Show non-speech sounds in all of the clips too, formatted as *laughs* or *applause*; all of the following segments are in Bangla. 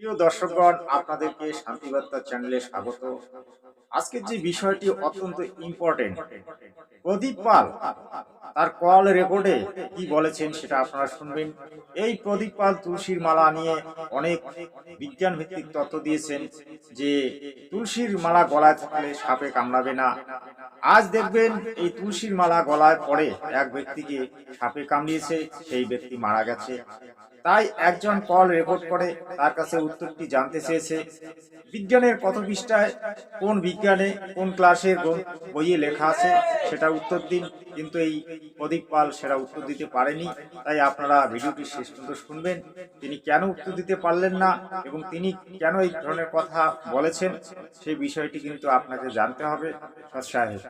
প্রিয় দর্শকগণ, আপনাদেরকে শান্তিবার্তা চ্যানেলে স্বাগত। আজকের যে বিষয়টি অত্যন্ত ইম্পর্টেন্ট প্রদীপ পাল তার কল রেকর্ডে কি বলেছেন সেটা আপনারা শুনবেন। এই প্রদীপ পাল তুলসীর মালা নিয়ে অনেক বিজ্ঞান ভিত্তিক তথ্য দিয়েছেন যে তুলসীর মালা গলায় থাকলে সাপে কামড়াবে না। আজ দেখবেন এই তুলসীর মালা গলায় পড়ে এক ব্যক্তিকে সাপে কামড়িয়েছে, সেই ব্যক্তি মারা গেছে। তাই একজন কল রেকর্ড করে তার কাছে উত্তরটি জানতে চেয়েছে বিজ্ঞানের কত পৃষ্ঠায় কোন বিজ্ঞানে কোন ক্লাসের বইয়ে লেখা আছে সেটা উত্তর দিন কিন্তু এই প্রদীপ পাল সেটা উত্তর দিতে পারেনি তাই আপনারা ভিডিওটি শেষ পর্যন্ত শুনবেন। তিনি কেন উত্তর দিতে পারলেন না এবং তিনি কেন এই ধরনের কথা বলেছেন সেই বিষয়টি কিন্তু আপনাকে জানতে হবে। সাহেব।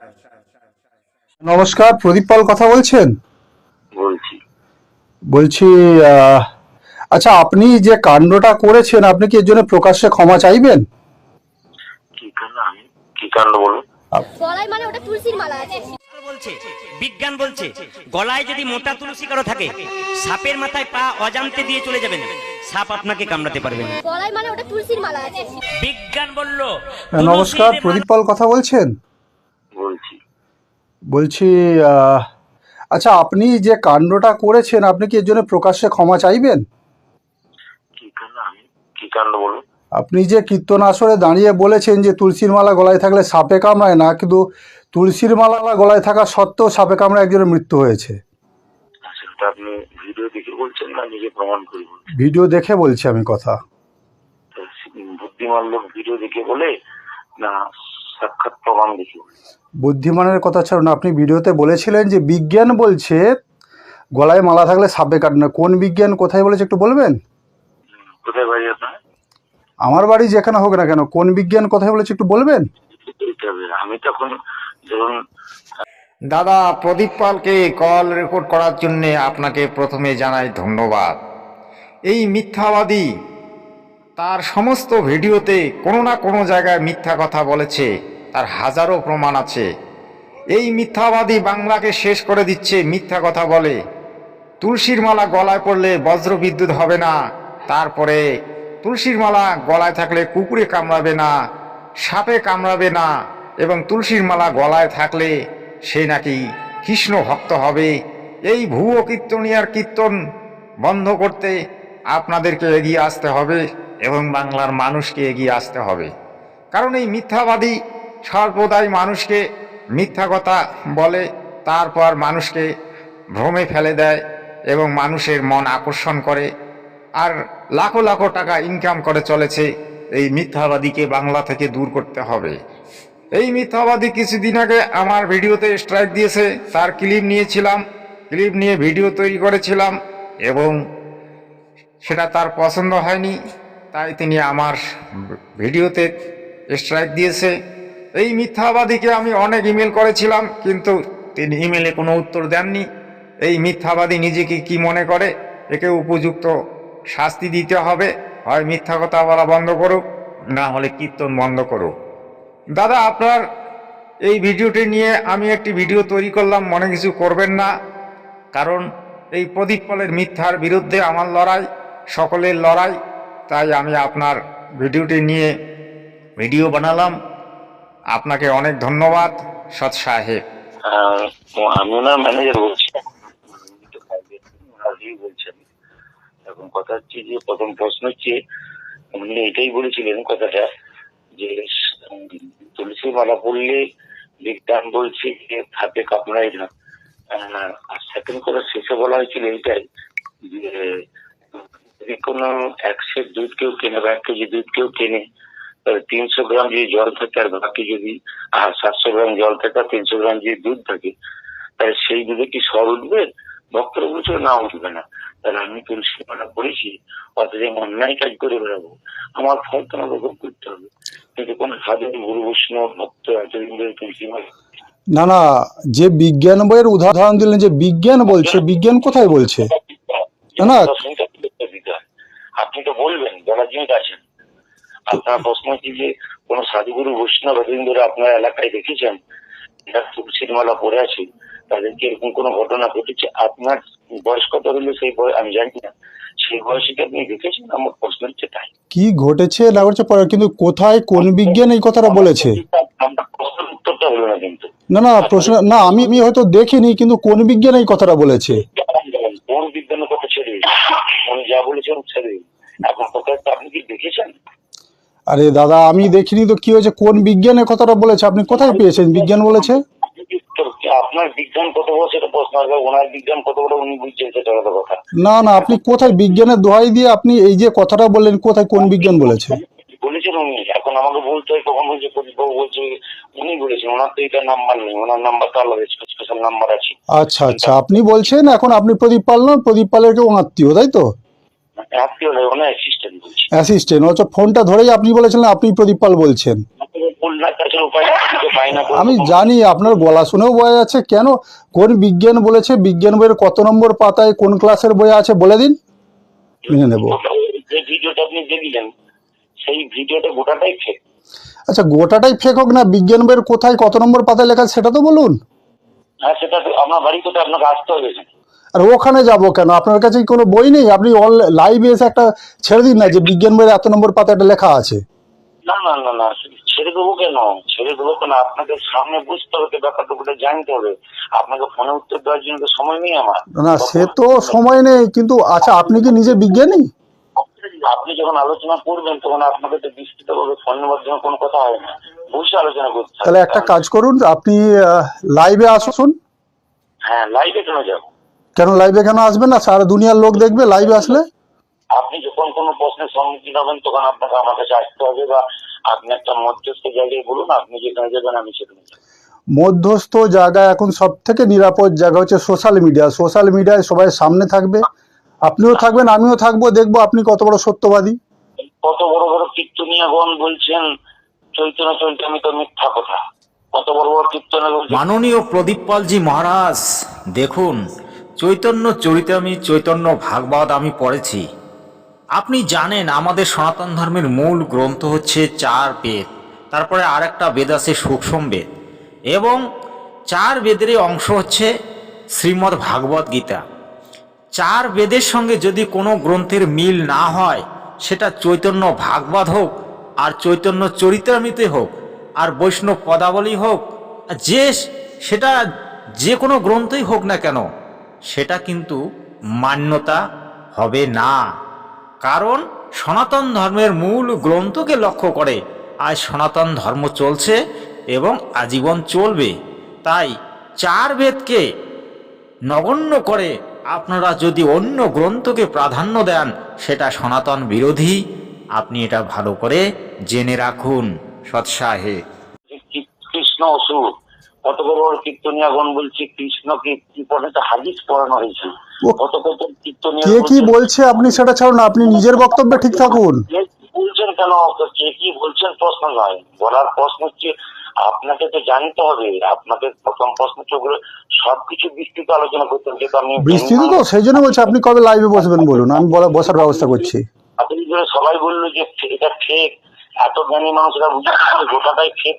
নমস্কার প্রদীপ পাল কথা বলছেন? বলছি। বলছি আহ, আচ্ছা আপনি যে কাণ্ডটা করেছেন আপনি কি এর জন্য প্রকাশ্যে ক্ষমা চাইবেন? কি কাণ্ড? আমি কি কাণ্ড বলুন? গলায় মানে ওটা তুলসীর মালা আছে। বলছে বিজ্ঞান বলছে গলায় যদি মোটা তুলসী কারও থাকে সাপের মাথায় পা অজান্তে দিয়ে চলে যাবেন। সাপ আপনাকে কামড়াতে পারবে না। গলায় মানে ওটা তুলসীর মালা আছে। বিজ্ঞান বলল নমস্কার প্রদীপ পাল কথা বলছেন? বলছি। বলছি আচ্ছা আপনি যে কাণ্ডটা করেছেন আপনি কি এর জন্য প্রকাশ্যে ক্ষমা চাইবেন? কি কাণ্ড বলুন। আপনি যে কীর্তন আসরে দাঁড়িয়ে বলেছেন যে তুলসীর মালা গলায় থাকলে সাপে কামড়ায় না কিন্তু তুলসীর মালা গলায় থাকা সত্ত্বেও সাপে কামড়ায় একজনের মৃত্যু হয়েছে। সেটা আপনি ভিডিও দেখে বলছেন না নিজে প্রমাণ করে বলছেন? ভিডিও দেখে বলছি আমি কথা। বুদ্ধিমান লোক ভিডিও দেখে বলে না সাক্ষাৎ প্রমাণ দেখে বুদ্ধিমানের কথা ছাড়ুন আপনি ভিডিওতে বলেছিলেন যে বিজ্ঞান বলছে গলায় মালা থাকলে সাপে কাটে না কোন বিজ্ঞান? কোথায় বলেছে একটু বলবেন? কোথায় বাড়ি আপনার? আমার বাড়ি যেখানে হোক না কেন কোন বিজ্ঞান কোথায় বলেছে একটু বলবেন? আমি তখন ধরুন দাদা প্রদীপ পালকে কল রেকর্ড করার জন্য আপনাকে প্রথমে জানাই ধন্যবাদ। এই মিথ্যাবাদী তার সমস্ত ভিডিওতে কোনো না কোনো জায়গায় মিথ্যা কথা বলেছে তার হাজারো প্রমাণ আছে। এই মিথ্যাবাদী বাংলাকে শেষ করে দিচ্ছে মিথ্যা কথা বলে। তুলসীর মালা গলায় পড়লে বজ্র বিদ্যুৎ হবে না তারপরে তুলসীর মালা গলায় থাকলে কুকুরে কামড়াবে না, সাপে কামড়াবে না এবং তুলসীর মালা গলায় থাকলে সে নাকি কৃষ্ণ ভক্ত হবে। এই ভুয়ো কীর্তনিয়ার কীর্তন বন্ধ করতে আপনাদেরকে এগিয়ে আসতে হবে এবং বাংলার মানুষকে এগিয়ে আসতে হবে। কারণ এই মিথ্যাবাদী সর্বদাই মানুষকে মিথ্যা কথা বলে, তারপর মানুষকে ভ্রমে ফেলে দেয় এবং মানুষের মন আকর্ষণ করে। আর লাখো লাখো টাকা ইনকাম করে চলেছে। এই মিথ্যাবাদীকে বাংলা থেকে দূর করতে হবে। এই মিথ্যাবাদী কিছুদিন আগে আমার ভিডিওতে স্ট্রাইক দিয়েছে। তার ক্লিপ নিয়েছিলাম। ক্লিপ নিয়ে ভিডিও তৈরি করেছিলাম এবং সেটা তার পছন্দ হয়নি। তাই তিনি আমার ভিডিওতে স্ট্রাইক দিয়েছে। এই মিথ্যাবাদীকে আমি অনেক ইমেল করেছিলাম, কিন্তু তিনি ইমেলে কোনো উত্তর দেননি। এই মিথ্যাবাদী নিজেকে কি মনে করে? একে উপযুক্ত শাস্তি দিতে হবে। হয় মিথ্যা কথা বলা বন্ধ করুক, না হলে কীর্তন বন্ধ করুক। দাদা, আপনার এই ভিডিওটি নিয়ে আমি একটি ভিডিও তৈরি করলাম, মনে কিছু করবেন না। কারণ এই প্রদীপ পালের মিথ্যার বিরুদ্ধে আমার লড়াই, সকলের লড়াই। তাই আমি আপনার ভিডিওটি নিয়ে ভিডিও বানালাম। আপনাকে অনেক ধন্যবাদ, সৎ সাহেব। আমি ওনার ম্যানেজার বলছি ওনারাই বলছেন এখন কথা হচ্ছে যে, প্রথম প্রশ্ন হচ্ছে, উনি এটাই বলেছিলেন কথাটা যে তুলসী মালা পড়লে বিজ্ঞান বলছে যে, হাতে কামড়ায় না। আর সেকেন্ড কথা শেষে বলা হয়েছিল এইটাই যে, যদি কোনো এক সের দুধ কেউ কেনে বা এক কেজি দুধ কেউ কেনে, তাহলে তিনশো গ্রাম যদি জল থাকে আর বাকি যদি আর সাতশো গ্রাম জল থাকে আর তিনশো গ্রাম যদি দুধ থাকে, তাহলে সেই দুধে কি সর উঠবে? ভক্তরা বলছিল না উঠবে না। তাহলে আমি তুলসী মালা পড়েছি অথচ আমি অন্যায় কাজ করে বেড়াবো। আমার ফল তো আমাকে ভোগ করতে হবে। কিন্তু কোন সাধু গুরু বৈষ্ণব ভক্ত ধরে তুলসী মালা না না যে বিজ্ঞান বইয়ের উদাহরণ দিলেন যে বিজ্ঞান বলছে বিজ্ঞান কোথায় বলছে? না। আপনি তো বলবেন বলার জন্য আছেন। আপনার প্রশ্ন হচ্ছে যে কোন সাধুগুরু বৈষ্ণব ধরে আপনার এলাকায় দেখেছেন? যারা তুলসীর মালা পড়ে আছে তাদেরকে এরকম কোনো ঘটনা ঘটেছে? আপনার বয়স কত হলে সেই বয়স আমি জানি না। সেই বয়সে কি আপনি দেখেছেন? আমার প্রশ্ন হচ্ছে তাই। কি ঘটেছে না ঘটেছে কিন্তু কোথায় কোন বিজ্ঞান এই কথাটা বলেছে? উত্তরটা হলো না কিন্তু। না না প্রশ্ন না আমি আমি হয়তো দেখিনি কিন্তু কোন বিজ্ঞান এই কথাটা বলেছে? কোন বিজ্ঞানের কথা ছেড়ে উনি যা বলেছেন ছেড়ে এখন আপনি কি দেখেছেন? আরে দাদা আমি দেখিনি তো কি হয়েছে? কোন বিজ্ঞানের কথাটা বলেছে? আপনি কোথায় পেয়েছেন? বিজ্ঞান বলেছে? আপনার বিজ্ঞান কত বড় সেটা প্রশ্ন আসবে ওনার বিজ্ঞান কত বড় উনি বুঝছেন সেটা আলাদা কথা। না না আপনি কোথায় বিজ্ঞানের দোহাই দিয়ে আপনি এই যে কথাটা বললেন কোথায় কোন বিজ্ঞান বলেছে? বলেছেন উনি এখন আমাকে বলতে হয় কখন বলছে প্রদীপবাবু বলছে উনি বলেছেন ওনার তো এটা নাম্বার নেই ওনার নাম্বার তো আলাদা স্পেশাল নাম্বার আছে। আচ্ছা আচ্ছা আপনি বলছেন এখন আপনি প্রদীপ পাল নন প্রদীপ পালের কেউ আত্মীয় তাই তো? আত্মীয় নয় ওনার অ্যাসিস্ট্যান্ট বলছি। অ্যাসিস্ট্যান্ট অথচ ফোনটা ধরেই আপনি বলেছিলেন আপনি প্রদীপ পাল বলছেন। আমি জানি আপনার গলা শুনেও বোঝা যাচ্ছে কেন? কোন বিজ্ঞান বলেছে বিজ্ঞান বইয়ের কত নম্বর পাতায় কোন ক্লাসের বই আছে? বলে দিন। মেনে নেব। যে ভিডিওটা আপনি দেখলেন সেই ভিডিওটা গোটাটাই ফেক আচ্ছা গোটাটাই ফেক হোক না বিজ্ঞান বইয়ের কোথায় কত নম্বর পাতায় লেখা সেটা তো বলুন। হ্যাঁ সেটা আপনার বাড়ি কোথায় আপনাকে আসতে হবে আর ওখানে যাব কেন? আপনার কাছে কোনো বই নেই? আপনি লাইভে এসে একটা ছেড়ে দিন না যে বিজ্ঞান বইয়ের এত নম্বর পাতায় একটা লেখা আছে। না না না না ছেড়ে দেবো কেন? ছেড়ে দেবো কেন? আপনাকে সামনে বুঝতে হবে তো ব্যাপারটুকুটা জানতে হবে। আপনাকে ফোনে উত্তর দেওয়ার জন্য তো সময় নেই আমার। না সে তো সময় নেই কিন্তু আচ্ছা আপনি কি নিজে বিজ্ঞানী? আপনি যখন আলোচনা করবেন তখন আপনাকে তো বিস্তৃত ভাবে ফোনের মাধ্যমে কোনো কথা হয় না। বসে আলোচনা করতে তাহলে একটা কাজ করুন আপনি লাইভে আসুন। হ্যাঁ লাইভে কেন যাব? কেন লাইভে কেন আসবেন না? সারা দুনিয়ার লোক দেখবে লাইভে আসলে। আপনি যখন কোনো প্রশ্নের সম্মুখীন হবেন তখন আপনাকে আমার কাছে আসতে হবে বা আপনি একটা মধ্যস্থ জায়গায় বলুন আপনি যেখানে যাবেন আমি সেখানে মধ্যস্থ জায়গা এখন সব থেকে নিরাপদ জায়গা হচ্ছে সোশ্যাল মিডিয়া সোশ্যাল মিডিয়ায় সবাই সামনে থাকবে। আপনিও থাকবেন আমিও থাকব দেখব আপনি কত বড় সত্যবাদী। কত বড় বড় কীর্তনীয়গণ বলছেন চৈতন্য চৈতন্য তো মিথ্যা কথা। কত বড় বড় কীর্তনে মাননীয় প্রদীপ পালজি মহারাজ দেখুন চৈতন্য চরিতামি চৈতন্য ভাগবত আমি পড়েছি। আপনি জানেন আমাদের সনাতন ধর্মের মূল গ্রন্থ হচ্ছে চার বেদ, তারপরে আরেকটা বেদ আছে সূক্ষ্ম বেদ, এবং চার বেদেরই অংশ হচ্ছে শ্রীমদ্ ভাগবত গীতা। চার বেদের সঙ্গে যদি কোনো গ্রন্থের মিল না হয়, সেটা চৈতন্য ভাগবত হোক, আর চৈতন্য চরিত্রামিতে হোক, আর বৈষ্ণব পদাবলী হোক, যে সেটা যে কোনো গ্রন্থই হোক না কেন, সেটা কিন্তু মান্যতা হবে না। কারণ সনাতন ধর্মের মূল গ্রন্থকে লক্ষ্য করে আজ সনাতন ধর্ম চলছে এবং আজীবন চলবে। তাই চার বেদকে নগণ্য করে আপনারা যদি অন্য গ্রন্থকে প্রাধান্য দেন, সেটা সনাতন বিরোধী। আপনি এটা ভালো করে জেনে রাখুন। সৎসাহে। কৃষ্ণ অসুর। কত বড় বড় কীর্তনীয়গণ বলছে কৃষ্ণকে কি তো হাদিস পড়ানো হয়েছে। কত কত কীর্তনীয় কে কি বলছে আপনি সেটা ছাড়ুন আপনি নিজের বক্তব্যে ঠিক থাকুন। বলছেন কেন? কে কি বলছেন প্রশ্ন নয়। বলার প্রশ্ন হচ্ছে আপনাকে তো জানতে হবে আপনাকে প্রথম প্রশ্ন হচ্ছে ওগুলো সবকিছু বিস্তৃত আলোচনা করতে হবে যেহেতু আমি বিস্তৃত তো সেই জন্য বলছি আপনি কবে লাইভে বসবেন বলুন? আমি বসার ব্যবস্থা করছি। আপনি সবাই বলল যে এটা ফেক এত জ্ঞানী মানুষরা বুঝতে গোটাটাই ফেক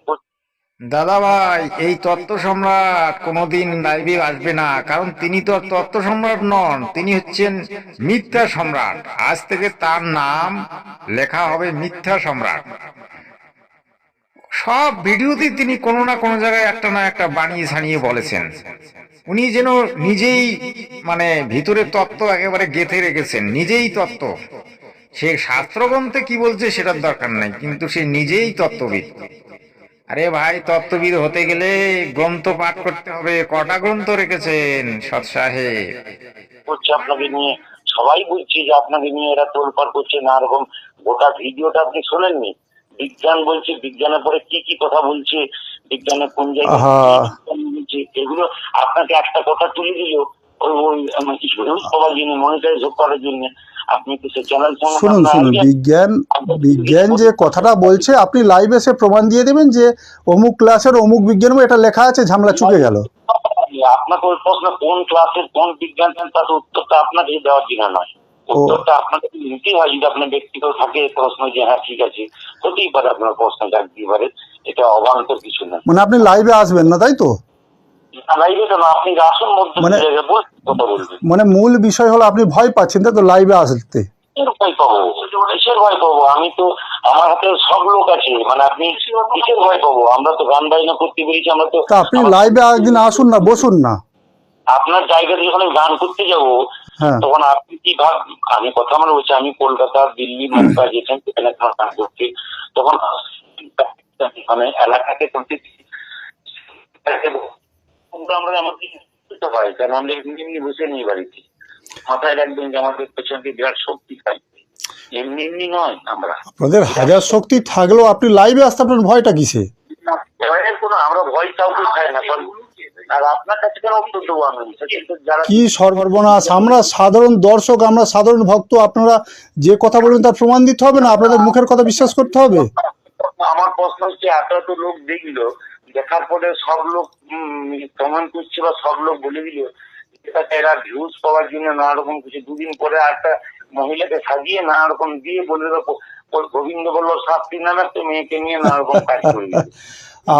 দাদা ভাই, এই তত্ত্ব সম্রাট কোনোদিন লাইভে আসবে না, কারণ তিনি তো তত্ত্ব সম্রাট নন, তিনি হচ্ছেন মিথ্যা সম্রাট। আজ থেকে তার নাম লেখা হবে মিথ্যা সম্রাট। সব ভিডিওতেই তিনি কোনো না কোনো জায়গায় একটা না একটা বানিয়ে ছানিয়ে বলেছেন। উনি যেন নিজেই মানে ভিতরে তত্ত্ব একেবারে গেঁথে রেখেছেন, নিজেই তত্ত্ব। সে শাস্ত্রগ্রন্থে কি বলছে সেটার দরকার নাই, কিন্তু সে নিজেই তত্ত্ববিদ। আরে ভাই তত্ত্ববিদ হতে গেলে গ্রন্থ পাঠ করতে হবে। কটা গ্রন্থ রেখেছেন সৎ সাহেব? করছে আপনাকে নিয়ে সবাই বলছে যে আপনাকে নিয়ে এরা তোলপাড় করছে না এরকম গোটা ভিডিওটা আপনি শোনেননি? বিজ্ঞান বলছে বিজ্ঞানের পরে কি কি কথা বলছে বিজ্ঞানের কোন জায়গায় বিজ্ঞান বলছে এগুলো আপনাকে একটা কথা তুলে দিল শুনুন শুনুন বিজ্ঞান বিজ্ঞান যে কথাটা বলছে আপনি লাইভ এসে প্রমাণ দিয়ে দেবেন যে অমুক ক্লাসের অমুক বিজ্ঞান এটা লেখা আছে ঝামেলা চুকে গেল। আপনাকে ওই প্রশ্ন কোন ক্লাসের কোন বিজ্ঞান তার উত্তরটা আপনাকে দেওয়ার জন্য নয়। উত্তরটা আপনাকে নিতেই হয় যদি আপনার ব্যক্তিগত থাকে প্রশ্ন যে হ্যাঁ ঠিক আছে। হতেই পারে আপনার প্রশ্ন জানতেই পারে এটা অবান্তর কিছু না। মানে আপনি লাইভে আসবেন না তাই তো? মানে- মানে মূল বিষয় হলো আপনি ভয় পাচ্ছেন তো লাইভে আসতে? ভয় পাবো কিসের ভয় পাবো? আমি তো আমার হাতে সব লোক আছে মানে আপনি কিসের ভয় পাবো? আমরা তো গান বাজনা করতে পেরেছি আমরা তো আপনি লাইভে একদিন আসুন না বসুন না। আপনার জায়গাতে যখন আমি গান করতে যাব হ্যাঁ। তখন আপনি কি ভাব আমি কথা মানে বলছি আমি কলকাতা দিল্লি মুম্বাই যেখানে সেখানে গান করছি তখন মানে এলাকাকে করতে আমরা আমাদের পারি কারণ আমরা এমনি এমনি বসে বাড়িতে। মাথায় রাখবেন যে আমাদের পেছনকে বিরাট শক্তি এমনি এমনি নয় আমরা। আপনাদের হাজার শক্তি থাকলেও আপনি লাইভে আসতে আপনার ভয়টা কিসে? ভয়ের কোনো আমরা ভয় কাউকে খাই না আর আপনার কাছে কেন উত্তর দেবো আমি? কি সর্বনাশ আমরা সাধারণ দর্শক আমরা সাধারণ ভক্ত আপনারা যে কথা বলবেন তার প্রমাণ দিতে হবে না? আপনাদের মুখের কথা বিশ্বাস করতে হবে? আমার প্রশ্ন হচ্ছে এত এত লোক দেখল দেখার পরে সব লোক প্রমাণ করছে বা সব লোক বলে দিল এরা ভিউজ পাওয়ার জন্য নানা রকম কিছু। দুদিন পরে একটা মহিলাকে সাজিয়ে নানা রকম দিয়ে বলে গোবিন্দ বলল শাস্তি নামে একটা মেয়েকে নিয়ে নানা রকম কাজ করে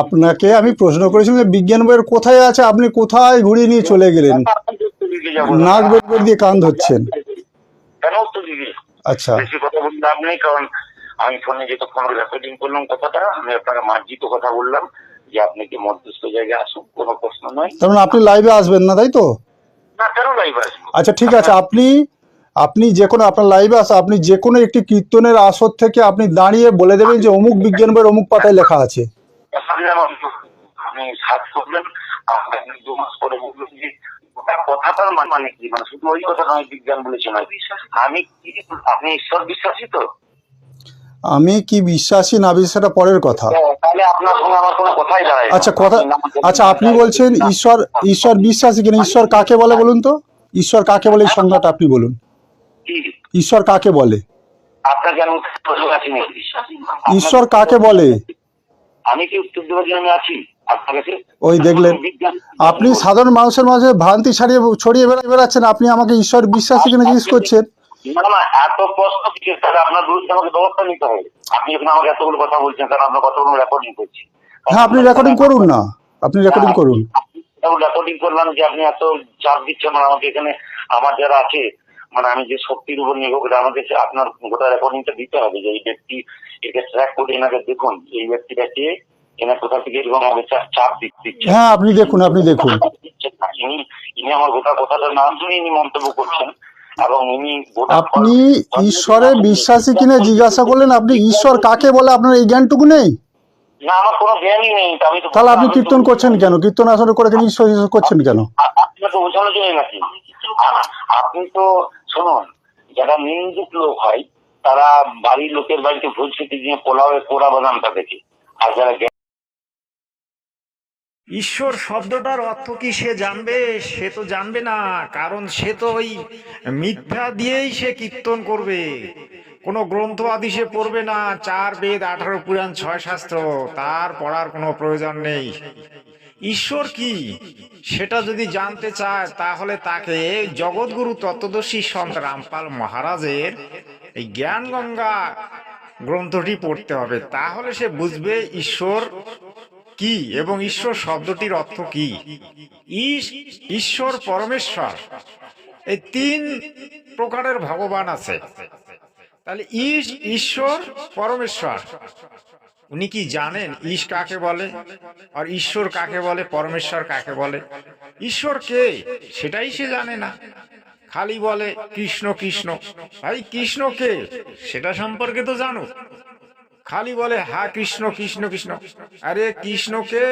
আপনাকে আমি প্রশ্ন করেছিলাম যে বিজ্ঞান বইয়ের কোথায় আছে? আপনি কোথায় ঘুরিয়ে নিয়ে চলে গেলেন। নাক বের দিয়ে কান ধরছেন। কেন উত্তর দিবি আচ্ছা। বেশি কথা বলতে লাভ নেই কারণ আমি ফোনে যেহেতু ফোন রেকর্ডিং করলাম কথাটা আমি আপনাকে মার্জিত কথা বললাম। যে আপনি কি মধ্যস্থ জায়গায় আসুন কোনো প্রশ্ন নয়। তার মানে আপনি লাইভে আসবেন না তাই তো? না কেন লাইভ আসব? আচ্ছা ঠিক আছে আপনি আপনি যে কোনো আপনার লাইভে আসা আপনি যে কোনো একটি কীর্তনের আসর থেকে আপনি দাঁড়িয়ে বলে দেবেন যে অমুক বিজ্ঞান বইয়ের অমুক পাতায় লেখা আছে। আপনি সার্চ করবেন দু মাস পরে বলবেন যে কথাটার মানে মানে কি? মানে শুধু ওই কথা নয় বিজ্ঞান বলেছে নয়। আমি কি আপনি ঈশ্বর বিশ্বাসী তো? আমি কি বিশ্বাসী না বিশ্বাসী সেটা পরের কথা। তাহলে আপনার সঙ্গে আমার কোনো কথাই দাঁড়ায় না। আচ্ছা কথা আচ্ছা আপনি বলছেন ঈশ্বর ঈশ্বর বিশ্বাসী কিনা? ঈশ্বর কাকে বলে বলুন তো? ঈশ্বর কাকে বলে এই সংজ্ঞাটা আপনি বলুন। কি? ঈশ্বর কাকে বলে? নাকি? ঈশ্বর কাকে বলে? আমি কি উত্তর দেওয়ার জন্য আছি? আপনার কাছে ওই দেখলেন। বিজ্ঞান- আপনি সাধারণ মানুষের মাঝে ভ্রান্তি ছাড়িয়ে ছড়িয়ে বেড়া- বেড়াচ্ছেন। আপনি আমাকে ঈশ্বর বিশ্বাসী কিনা জিজ্ঞেস করছেন? না না এত প্রশ্ন কি তাহলে আপনার বিরুদ্ধে আমাকে ব্যবস্থা নিতে হবে। আপনি যখন আমাকে এতগুলো কথা বলছেন কারণ আপনার কথাগুলো রেকর্ডিং করছি। হ্যাঁ আপনি রেকর্ডিং করুন না। আপনি রেকর্ডিং করুন। রেকর্ডিং করলাম যে আপনি এত চাপ দিচ্ছেন মানে আমাকে এখানে আমার যারা আছে মানে আমি যে শক্তির উপর নির্ভর করে আমাকে আপনার গোটা রেকর্ডিংটা দিতে হবে যে এই ব্যক্তি একে ট্র্যাক করে এনাকে দেখুন এই ব্যক্তিটা কে এনার কোথা থেকে এরকম আমাকে চাপ দিচ্ছে। হ্যাঁ আপনি দেখুন আপনি দেখুন। ইনি ইনি আমার গোটা কথাটার নাম শুনে ইনি মন্তব্য করছেন। এবং ইনি আপনি ঈশ্বরে বিশ্বাসী কিনা জিজ্ঞাসা করলেন আপনি ঈশ্বর কাকে বলে? আপনার এই জ্ঞানটুকু নেই? না আমার কোনো জ্ঞানই নেই আমি তো তাহলে আপনি কীর্তন করছেন কেন? কীর্তন আসলে করে কেন ঈশ্বর ঈশ্বর করছেন কেন? আপনাকে বোঝানোর জন্য নাকি আপনি তো শুনুন যারা নিন্দুক লোক হয় তারা বাড়ির লোকের বাড়িতে ভোজ খেতে দিয়ে পোলাওয়ে পোড়া বাদামটা দেখে। আর যারা ঈশ্বর শব্দটার অর্থ কি সে জানবে? সে তো জানবে না, কারণ সে তো ওই মিথ্যা দিয়েই সে কীর্তন করবে। কোনো গ্রন্থ আদি সে পড়বে না, চার বেদ, আঠারো পুরাণ, ছয় শাস্ত্র, তার পড়ার কোনো প্রয়োজন নেই। ঈশ্বর কি? সেটা যদি জানতে চায়, তাহলে তাকে জগৎগুরু তত্ত্বদর্শী সন্ত রামপাল মহারাজের এই জ্ঞান গঙ্গা গ্রন্থটি পড়তে হবে। তাহলে সে বুঝবে, ঈশ্বর কি এবং ঈশ্বর শব্দটির অর্থ কি? ঈশ্বর পরমেশ্বর। এই তিন প্রকারের ভগবান আছে। তাহলে ইস ঈশ্বর পরমেশ্বর। উনি কি জানেন ইস কাকে বলে? আর ঈশ্বর কাকে বলে? পরমেশ্বর কাকে বলে? ঈশ্বর কে? সেটাই সে জানে না। খালি বলে কৃষ্ণ কৃষ্ণ। ভাই, কৃষ্ণ কে? সেটা সম্পর্কে তো জানো। খালি বলে, হা, কৃষ্ণ কৃষ্ণ কৃষ্ণ। আরে, কৃষ্ণ কে?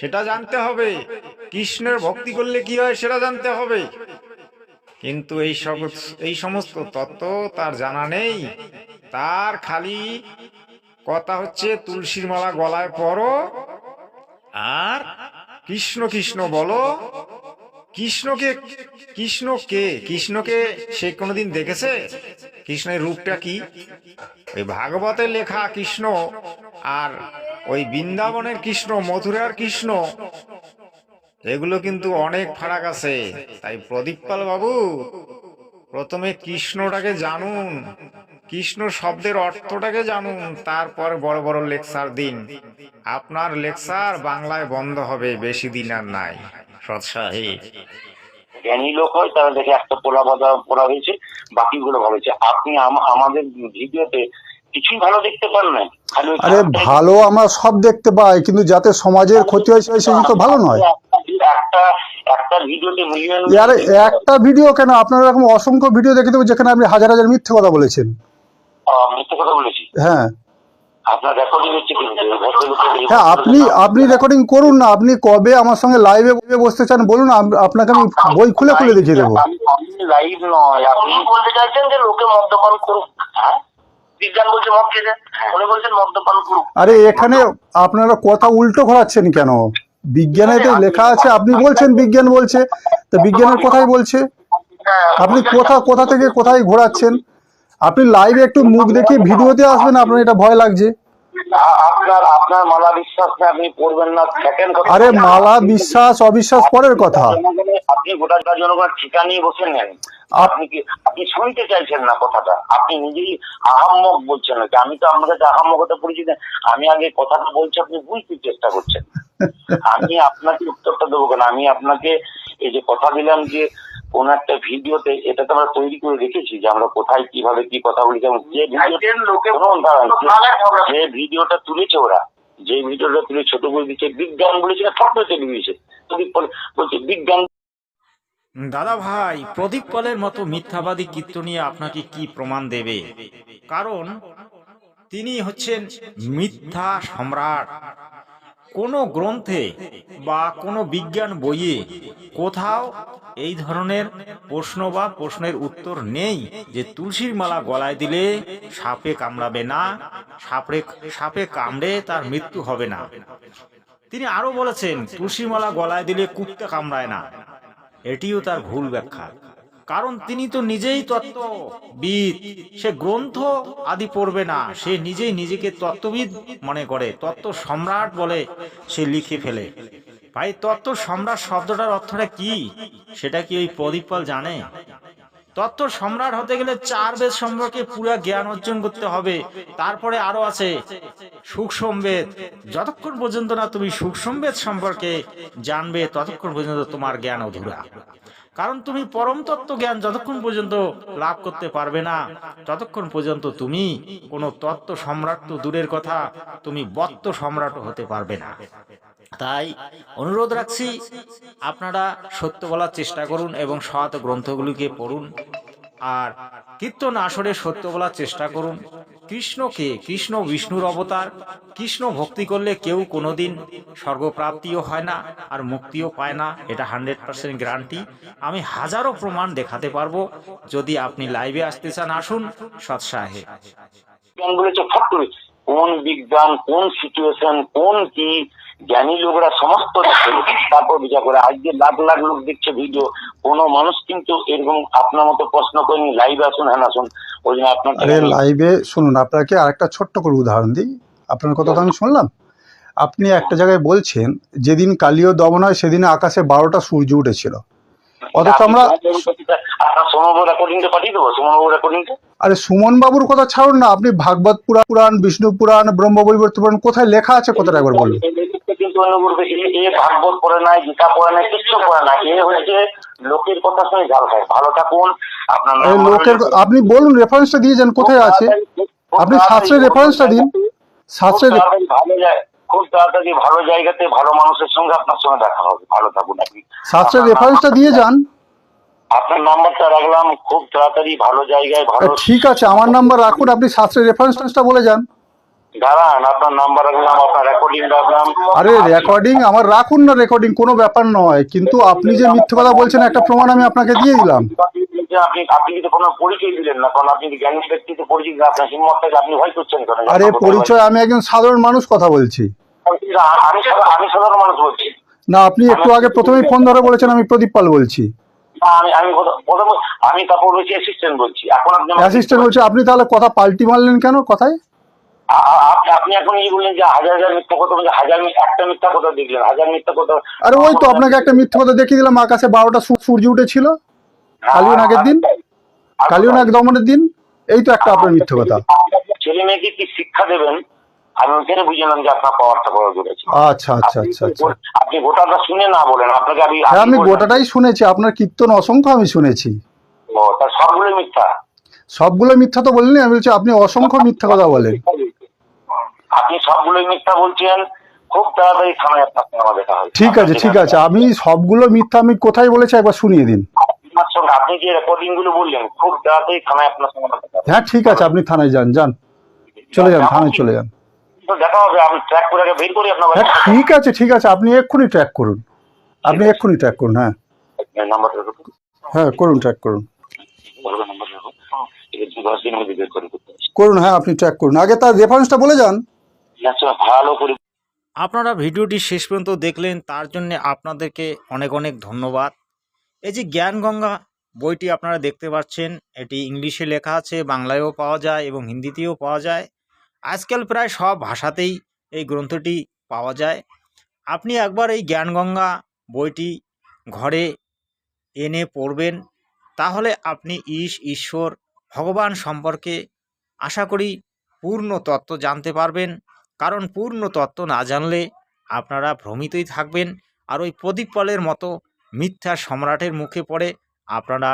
সেটা জানতে হবে। কৃষ্ণের ভক্তি করলে কি হয় সেটা জানতে হবে। কিন্তু এই সব, এই সমস্ত তত্ত্ব তার জানা নেই। তার খালি কথা হচ্ছে, তুলসীর মালা গলায় পরো আর কৃষ্ণ কৃষ্ণ বলো। কৃষ্ণকে কৃষ্ণ কে কৃষ্ণকে সে কোনোদিন দেখেছে? কৃষ্ণের রূপটা কি? ওই ভাগবতের লেখা কৃষ্ণ আর ওই বৃন্দাবনের কৃষ্ণ, মথুরার কৃষ্ণ, এগুলো কিন্তু অনেক ফারাক আছে। তাই প্রদীপপাল বাবু, প্রথমে কৃষ্ণটাকে জানুন, কৃষ্ণ শব্দের অর্থটাকে জানুন, তারপর বড় বড় লেকচার দিন। আপনার লেকচার বাংলায় বন্ধ হবে, বেশি দিন আর নাই। সৎ সাহেব জ্ঞানী লোক হয় তারা দেখে একটা পোলা বাঁধা পোড়া হয়েছে বাকিগুলো ভালো হয়েছে। আপনি আমাদের ভিডিওতে কিছুই ভালো দেখতে পান না আরে ভালো আমরা সব দেখতে পাই কিন্তু যাতে সমাজের ক্ষতি হয় সেই সেটা তো ভালো নয়। একটা একটা ভিডিওতে মিলিয়ন আরে একটা ভিডিও কেন? আপনারা এরকম অসংখ্য ভিডিও দেখে দেবো যেখানে আপনি হাজার হাজার মিথ্যে কথা বলেছেন। মিথ্যে কথা বলেছি? হ্যাঁ। হ্যাঁ আপনি আপনি রেকর্ডিং করুন না আপনি কবে আমার সঙ্গে লাইভে বসতে চান বলুন আপনাকে আমি বই খুলে খুলে দেখিয়ে দেবো। লাইভ নয় আপনি বলতে চাইছেন যে লোকে মদ্যপান করুক। হ্যাঁ? করুক। আরে এখানে আপনারা কথা উল্টো ঘোরাচ্ছেন কেন? বিজ্ঞানে তো লেখা আছে আপনি বলছেন বিজ্ঞান বলছে তো বিজ্ঞানের কথাই বলছে। হ্যাঁ, আপনি কোথা কোথা থেকে কোথায় ঘোরাচ্ছেন? আপনি লাইভে একটু মুখ দেখে ভিডিওতে আসবেন আপনার এটা ভয় লাগছে। আপনার আপনার মালা বিশ্বাস না আপনি পড়বেন না। সেকেন্ড কথা আরে মালা বিশ্বাস অবিশ্বাস পরের কথা। আপনি গোটা জনগণের ঠিকা নিয়ে বসে নেন। আপনি কি আপনি শুনতে চাইছেন না কথাটা? আপনি নিজেই আহাম্মক বলছেন নাকি? আমি তো আপনার কাছে আহাম্মক হতে পরিচিত না। আমি আগে কথাটা বলছি আপনি বুঝতে চেষ্টা করছেন। *laughs* আমি আপনাকে উত্তরটা দেবো কেন? আমি আপনাকে এই যে কথা দিলাম যে কোন একটা ভিডিওতে এটা তো আমরা তৈরি করে রেখেছি যে আমরা কোথায় কীভাবে কি কথা বলি যেমন যে যে- ভিডিওটা তুলেছে ওরা যে ভিডিওটা তুলে ছোট করে দিচ্ছে বিজ্ঞান বলেছে না ছোট্ট চেপে দিয়েছে। বলছে বিজ্ঞান দাদা ভাই প্রদীপ পালের মতো মিথ্যাবাদী কীর্তনিয়া আপনাকে কি প্রমাণ দেবে? কারণ তিনি হচ্ছেন মিথ্যা সম্রাট। কোনো গ্রন্থে বা কোনো বিজ্ঞান বইয়ে কোথাও এই ধরনের প্রশ্ন বা প্রশ্নের উত্তর নেই যে তুলসীর মালা গলায় দিলে সাপে কামড়াবে না সাপে সাপে কামড়ে তার মৃত্যু হবে না। তিনি আরও বলেছেন তুলসীর মালা গলায় দিলে কুত্তে কামড়ায় না। এটিও তার ভুল ব্যাখ্যা। কারণ তিনি তো নিজেই তত্ত্ববিদ, সে গ্রন্থ আদি পড়বে না, সে নিজেই নিজেকে তত্ত্ববিদ মনে করে, তত্ত্ব সম্রাট বলে সে লিখে ফেলে। ভাই, তত্ত্ব সম্রাট শব্দটার অর্থটা কি? সেটা কি ওই প্রদীপ পাল জানে? তত্ত্ব সম্রাট হতে গেলে চার বেদ সম্পর্কে পুরা জ্ঞান অর্জন করতে হবে। তারপরে আরও আছে সুখসম্বেদ যতক্ষণ পর্যন্ত না তুমি সুখসম্বেদ সম্পর্কে জানবে, ততক্ষণ পর্যন্ত তোমার জ্ঞান অধুরা। কারণ তুমি পরম তত্ত্ব জ্ঞান যতক্ষণ পর্যন্ত লাভ করতে পারবে না, ততক্ষণ পর্যন্ত তুমি কোনো তত্ত্ব সম্রাট তো দূরের কথা, তুমি বত্ত সম্রাটও হতে পারবে না। তাই অনুরোধ রাখছি, আপনারা সত্য বলার চেষ্টা করুন এবং সহায়ত গ্রন্থগুলিকে পড়ুন, আর কীর্তন আসরে সত্য বলার চেষ্টা করুন। কৃষ্ণকে কৃষ্ণ বিষ্ণুর অবতার? কৃষ্ণ ভক্তি করলে কেউ কোনোদিন স্বর্গপ্রাপ্তিও হয় না আর মুক্তিও পায় না। এটা হান্ড্রেড পার্সেন্ট গ্যারান্টি। আমি হাজারো প্রমাণ দেখাতে পারব। যদি আপনি লাইভে আসতে চান, আসুন সৎসাহে। কোন বিজ্ঞান, কোন সিচুয়েশন কোন কি? জ্ঞানী লোকরা সমস্ত তারপর বিচার করে আজকে লাখ লাখ লোক দেখছে ভিডিও কোন মানুষ কিন্তু এরকম আপনার মতো প্রশ্ন করেনি লাইভ আসুন হ্যাঁ আসুন ওই জন্য আপনার আরে লাইভে শুনুন আপনাকে আরেকটা ছোট্ট করে উদাহরণ দিই। আপনার কথা তো আমি শুনলাম। আপনি একটা জায়গায় বলছেন যেদিন কালীয় দমন হয় সেদিন আকাশে বারোটা সূর্য উঠেছিল। অথচ আমরা আরে সুমন বাবুর কথা ছাড়ুন না আপনি ভাগবত পুরা- পুরাণ বিষ্ণু পুরাণ ব্রহ্ম বৈবর্ত পুরাণ কোথায় লেখা আছে কথাটা একবার বলুন। অন্য বলবে এ- এ ভাগবত পড়ে নাই গীতা পড়ে নাই কিচ্ছু পড়ে না এ হচ্ছে লোকের কথা শুনে জাল খায়। ভালো থাকুন আপনার লোকের আপনি বলুন রেফারেন্সটা দিয়ে যান কোথায় আছে? আপনি শাস্ত্রের রেফারেন্সটা দিন। শাস্ত্রের ভালো জায়- খুব তাড়াতাড়ি ভালো জায়গাতে ভালো মানুষের সঙ্গে আপনার সঙ্গে দেখা হবে। ভালো থাকুন আপনি। শাস্ত্রের রেফারেন্সটা দিয়ে যান। আপনার নাম্বারটা রাখলাম। খুব তাড়াতাড়ি ভালো জায়গায় ভালো ঠিক আছে আমার নাম্বার রাখুন আপনি শাস্ত্রের রেফারেন্সটা বলে যান। দাঁড়ান আপনার নাম্বার রাখলাম আপনার রেকর্ডিং রাখলাম। আরে রেকর্ডিং আমার রাখুন না রেকর্ডিং কোনো ব্যাপার নয়। কিন্তু আপনি যে মিথ্যে কথা বলছেন একটা প্রমাণ আমি আপনাকে দিয়ে দিলাম। আপনি আপনি কিন্তু কোনো পরিচয় দিলেন না কারণ আপনি জ্ঞানী ব্যক্তিতে পরিচিত আপনার হিম্মতটাকে আপনি ভয় করছেন কেন? আরে পরিচয় আমি একজন সাধারণ মানুষ কথা বলছি। আমি আমি সাধারণ মানুষ বলছি। না আপনি একটু আগে প্রথমেই ফোন ধরে বলেছেন আমি প্রদীপ পাল বলছি। আমি আমি প্রথম আমি তারপর বলছি অ্যাসিস্ট্যান্ট বলছি। এখন আপনি অ্যাসিস্ট্যান্ট বলছি আপনি তাহলে কথা পাল্টি মারলেন কেন কথায়? আপনি এখন এই বললেন যে হাজার হাজার মিথ্যা কথা হাজার একটা মিথ্যা কথা দেখলেন হাজার মিথ্যা কথা আরে ওই তো আপনাকে একটা মিথ্যে কথা দেখিয়ে দিলাম আকাশে বারোটা সূর্য উঠেছিল। নাগের দিন দমনের দিন এই তো একটা আপনার মিথ্যে কথা। ছেলে মেয়েকে কি শিক্ষা দেবেন? আমি ওইখানে বুঝলাম যে আপনার পাওয়ারটা বড় জুড়েছে আচ্ছা আচ্ছা আচ্ছা আচ্ছা। আপনি গোটাটা শুনে না বলেন আপনাকে আমি হ্যাঁ আমি গোটাটাই শুনেছি আপনার কীর্তন অসংখ্য আমি শুনেছি। ও, তার সবগুলোই মিথ্যা? সবগুলো মিথ্যা তো বললেন আমি বলছি আপনি অসংখ্য মিথ্যা কথা বলেন। আপনি সবগুলোই মিথ্যা বলছেন খুব তাড়াতাড়ি থানায় সঙ্গে আমার দেখা হবে ঠিক আছে ঠিক আছে। আমি সবগুলো মিথ্যা আমি কোথায় বলেছি একবার শুনিয়ে দিন। আপনার সঙ্গে আপনি যে রেকর্ডিংগুলো বললেন খুব তাড়াতাড়ি থানায় আপনার সঙ্গে। হ্যাঁ ঠিক আছে আপনি থানায় যান যান। চলে যান থানায় চলে যান। দেখা হবে আমি ট্র্যাক করে আগে বের করি আপনার হ্যাঁ ঠিক আছে ঠিক আছে আপনি এক্ষুনি ট্র্যাক করুন। আপনি এক্ষুনি ট্র্যাক করুন হ্যাঁ। নাম্বারটা হ্যাঁ করুন ট্র্যাক করুন। করুন হ্যাঁ আপনি ট্র্যাক করুন। আগে তার রেফারেন্সটা বলে যান। ভালো করে আপনারা ভিডিওটি শেষ পর্যন্ত দেখলেন, তার জন্য আপনাদেরকে অনেক অনেক ধন্যবাদ। এই যে জ্ঞানগঙ্গা বইটি আপনারা দেখতে পাচ্ছেন, এটি ইংলিশে লেখা আছে, বাংলায়ও পাওয়া যায় এবং হিন্দিতেও পাওয়া যায়। আজকাল প্রায় সব ভাষাতেই এই গ্রন্থটি পাওয়া যায়। আপনি একবার এই জ্ঞানগঙ্গা বইটি ঘরে এনে পড়বেন, তাহলে আপনি ঈশ ঈশ্বর, ভগবান সম্পর্কে আশা করি পূর্ণ তত্ত্ব জানতে পারবেন। কারণ পূর্ণ তত্ত্ব না জানলে আপনারা ভ্রমিতই থাকবেন। আর ওই প্রদীপ পালের মতো মিথ্যা সম্রাটের মুখে পড়ে আপনারা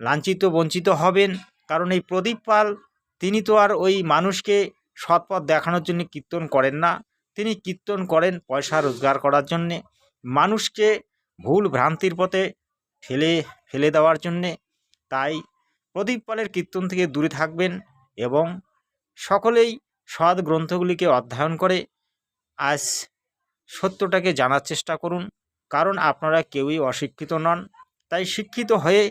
লাঞ্ছিত, বঞ্চিত হবেন। কারণ এই প্রদীপ পাল, তিনি তো আর ওই মানুষকে সৎপথ দেখানোর জন্য কীর্তন করেন না। তিনি কীর্তন করেন পয়সা রোজগার করার জন্যে, মানুষকে ভুল ভ্রান্তির পথে ফেলে ফেলে দেওয়ার জন্যে। তাই প্রদীপ পালের কীর্তন থেকে দূরে থাকবেন এবং সকলেই সৎ গ্রন্থগুলিকে অধ্যয়ন করে আজ সত্যটাকে জানার চেষ্টা করুন। কারণ আপনারা কেউই অশিক্ষিত নন। তাই শিক্ষিত হয়ে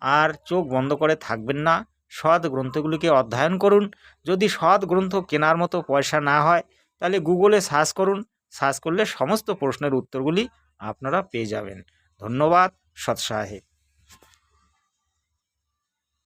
আর চোখ বন্ধ করে থাকবেন না। সৎ গ্রন্থগুলিকে অধ্যয়ন করুন। যদি সৎ গ্রন্থ কেনার মতো পয়সা না হয়, তাহলে গুগলে সার্চ করুন। সার্চ করলে সমস্ত প্রশ্নের উত্তরগুলি আপনারা পেয়ে যাবেন। ধন্যবাদ। সৎ সাহেব